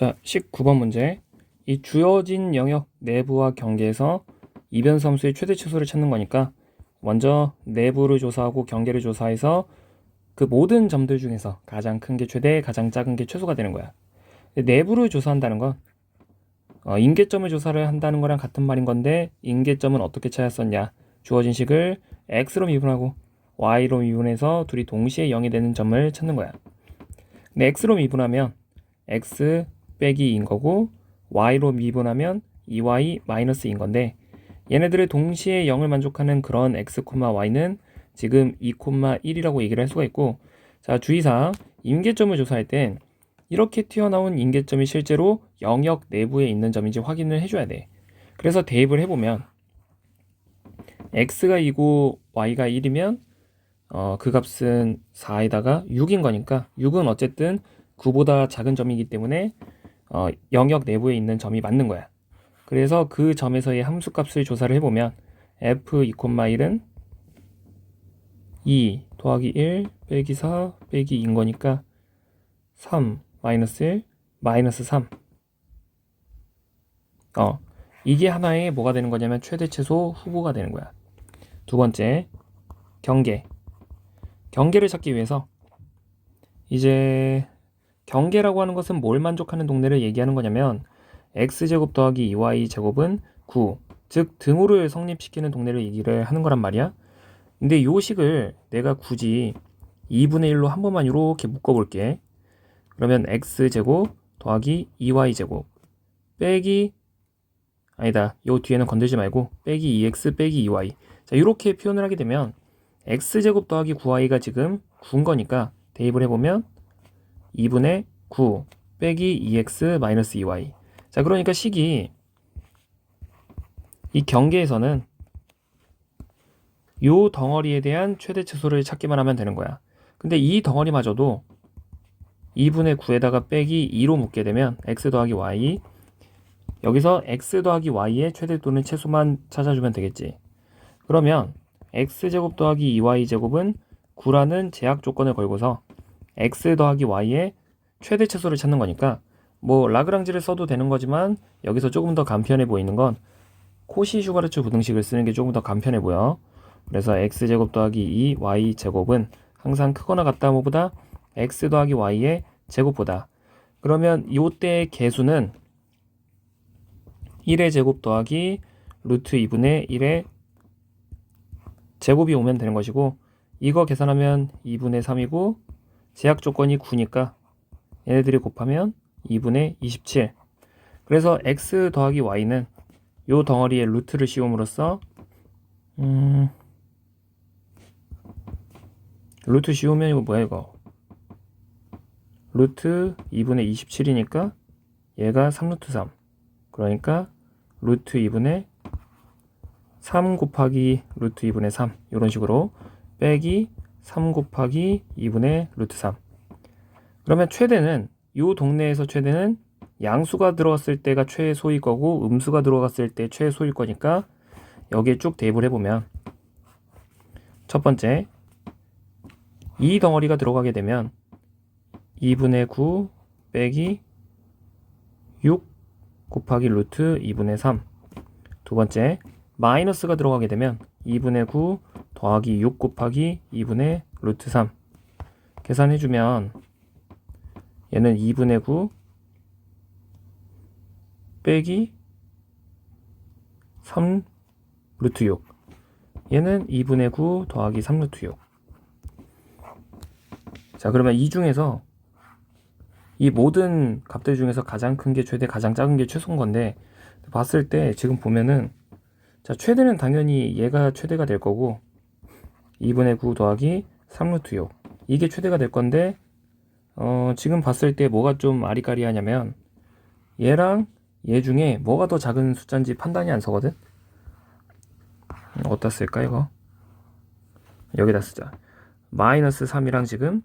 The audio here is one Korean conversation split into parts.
자, 19번 문제. 이 주어진 영역 내부와 경계에서 이변섬수의 최대 최소를 찾는 거니까 먼저 내부를 조사하고 경계를 조사해서 그 모든 점들 중에서 가장 큰 게 최대, 가장 작은 게 최소가 되는 거야. 내부를 조사한다는 건 어, 임계점을 조사를 한다는 거랑 같은 말인 건데 임계점은 어떻게 찾았었냐? 주어진 식을 x로 미분하고 y로 미분해서 둘이 동시에 0이 되는 점을 찾는 거야. 근데 x로 미분하면 x 빼기 2인 거고 y로 미분하면 2y 마이너스인 건데 얘네들을 동시에 0을 만족하는 그런 x, y는 지금 2, 1이라고 얘기를 할 수가 있고 자 주의사항 임계점을 조사할 땐 이렇게 튀어나온 임계점이 실제로 영역 내부에 있는 점인지 확인을 해줘야 돼. 그래서 대입을 해보면 x가 2고 y가 1이면 어, 그 값은 4에다가 6인 거니까 6은 어쨌든 9보다 작은 점이기 때문에 어, 영역 내부에 있는 점이 맞는 거야. 그래서 그 점에서의 함수값을 조사를 해보면 f 2,1은 2 더하기 1 빼기 4 빼기 2인 거니까 3 마이너스 1 마이너스 3 어, 이게 하나의 뭐가 되는 거냐면 최대 최소 후보가 되는 거야. 두 번째, 경계. 경계를 찾기 위해서 이제 경계라고 하는 것은 뭘 만족하는 동네를 얘기하는 거냐면 x제곱 더하기 2y제곱은 9, 즉 등호를 성립시키는 동네를 얘기를 하는 거란 말이야. 근데 요 식을 내가 굳이 2분의 1로 한 번만 이렇게 묶어볼게. 그러면 x제곱 더하기 2y제곱 빼기 아니다. 요 뒤에는 건들지 말고 빼기 2x 빼기 2y 자 이렇게 표현을 하게 되면 x제곱 더하기 9y가 지금 9인 거니까 대입을 해보면 2분의 9 빼기 2x 마이너스 2y 자 그러니까 식이 이 경계에서는 요 덩어리에 대한 최대 최소를 찾기만 하면 되는 거야. 근데 이 덩어리마저도 2분의 9에다가 빼기 2로 묶게 되면 x 더하기 y 여기서 x 더하기 y의 최대 또는 최소만 찾아주면 되겠지. 그러면 x제곱 더하기 2y제곱은 9라는 제약 조건을 걸고서 x 더하기 y의 최대 최소를 찾는 거니까 뭐 라그랑지를 써도 되는 거지만 여기서 조금 더 간편해 보이는 건 코시 슈가르츠 부등식을 쓰는 게 조금 더 간편해 보여. 그래서 x제곱 더하기 2y제곱은 항상 크거나 같다 뭐보다 x 더하기 y의 제곱보다 그러면 이때의 개수는 1의 제곱 더하기 루트 2분의 1의 제곱이 오면 되는 것이고 이거 계산하면 2분의 3이고 제약 조건이 9니까 얘네들이 곱하면 2분의 27 그래서 x 더하기 y는 요 덩어리에 루트를 씌움으로써 음 루트 씌우면 이거 뭐야 이거? 루트 2분의 27이니까 얘가 3루트 3 그러니까 루트 2분의 3 곱하기 루트 2분의 3 이런 식으로 빼기 3 곱하기 2분의 루트 3 그러면 최대는 이 동네에서 최대는 양수가 들어갔을 때가 최소일 거고 음수가 들어갔을 때 최소일 거니까 여기에 쭉 대입을 해보면 첫 번째 이 덩어리가 들어가게 되면 2분의 9 빼기 6 곱하기 루트 2분의 3 두 번째 마이너스가 들어가게 되면 2분의 9 더하기 6 곱하기 2분의 루트 3 계산해주면 얘는 2분의 9 빼기 3 루트 6 얘는 2분의 9 더하기 3 루트 6 자, 그러면 이 중에서 이 모든 값들 중에서 가장 큰 게 최대, 가장 작은 게 최소인 건데 봤을 때 지금 보면은 자, 최대는 당연히 얘가 최대가 될 거고 2분의 9 더하기 3루트 6 이게 최대가 될 건데 어, 지금 봤을 때 뭐가 좀 아리까리하냐면 얘랑 얘 중에 뭐가 더 작은 숫자인지 판단이 안 서거든? 어디다 쓸까 이거? 여기다 쓰자. 마이너스 3이랑 지금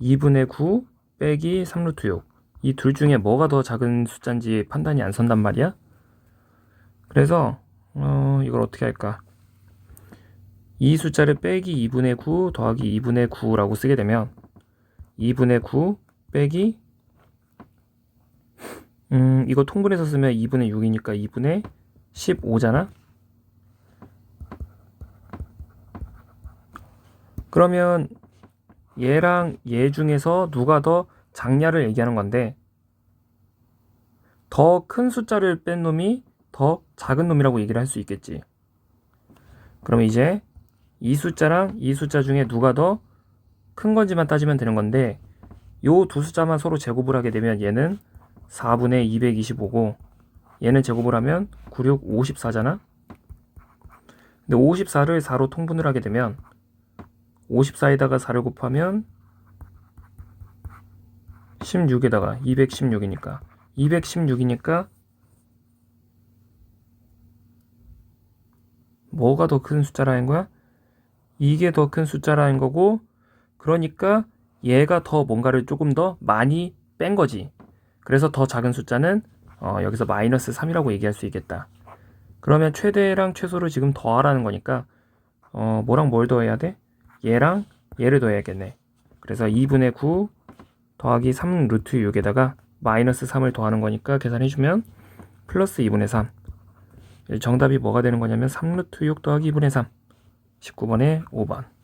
2분의 9 빼기 3루트 6 이 둘 중에 뭐가 더 작은 숫자인지 판단이 안 선단 말이야? 그래서 어, 이걸 어떻게 할까? 이 숫자를 빼기 2분의 9 더하기 2분의 9라고 쓰게 되면 2분의 9 빼기 음, 이거 통분해서 쓰면 2분의 6이니까 2분의 15잖아? 그러면 얘랑 얘 중에서 누가 더 작냐를 얘기하는 건데 더 큰 숫자를 뺀 놈이 더 작은 놈이라고 얘기를 할 수 있겠지. 그러면 이제 이 숫자랑 이 숫자 중에 누가 더 큰 건지만 따지면 되는 건데 요 두 숫자만 서로 제곱을 하게 되면 얘는 4분의 225고 얘는 제곱을 하면 96, 54잖아? 근데 54를 4로 통분을 하게 되면 54에다가 4를 곱하면 16에다가 216이니까 216이니까 뭐가 더 큰 숫자라는 거야? 이게 더 큰 숫자라는 거고 그러니까 얘가 더 뭔가를 조금 더 많이 뺀 거지. 그래서 더 작은 숫자는 어, 여기서 마이너스 3이라고 얘기할 수 있겠다. 그러면 최대랑 최소를 지금 더하라는 거니까 어, 뭐랑 뭘 더해야 돼? 얘랑 얘를 더해야겠네. 그래서 2분의 9 더하기 3 루트 6에다가 마이너스 3을 더하는 거니까 계산해주면 플러스 2분의 3. 정답이 뭐가 되는 거냐면 3 루트 6 더하기 2분의 3. 19번에 5번.